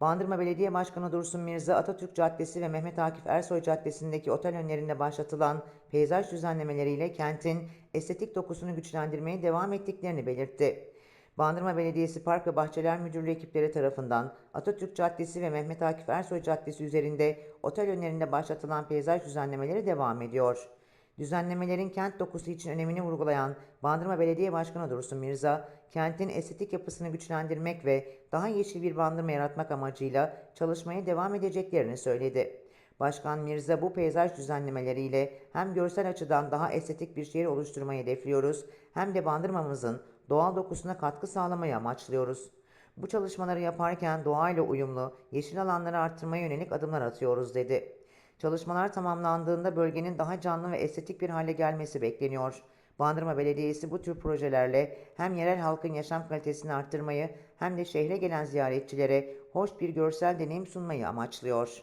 Bandırma Belediye Başkanı Dursun Mirza, Atatürk Caddesi ve Mehmet Akif Ersoy Caddesi'ndeki otel önlerinde başlatılan peyzaj düzenlemeleriyle kentin estetik dokusunu güçlendirmeye devam ettiklerini belirtti. Bandırma Belediyesi Park ve Bahçeler Müdürlüğü ekipleri tarafından Atatürk Caddesi ve Mehmet Akif Ersoy Caddesi üzerinde otel önlerinde başlatılan peyzaj düzenlemeleri devam ediyor. Düzenlemelerin kent dokusu için önemini vurgulayan Bandırma Belediye Başkanı Dursun Mirza, kentin estetik yapısını güçlendirmek ve daha yeşil bir bandırma yaratmak amacıyla çalışmaya devam edeceklerini söyledi. Başkan Mirza bu peyzaj düzenlemeleriyle hem görsel açıdan daha estetik bir şehir oluşturmayı hedefliyoruz hem de bandırmamızın doğal dokusuna katkı sağlamayı amaçlıyoruz. Bu çalışmaları yaparken doğayla uyumlu, yeşil alanları arttırmaya yönelik adımlar atıyoruz dedi. Çalışmalar tamamlandığında bölgenin daha canlı ve estetik bir hale gelmesi bekleniyor. Bandırma Belediyesi bu tür projelerle hem yerel halkın yaşam kalitesini arttırmayı hem de şehre gelen ziyaretçilere hoş bir görsel deneyim sunmayı amaçlıyor.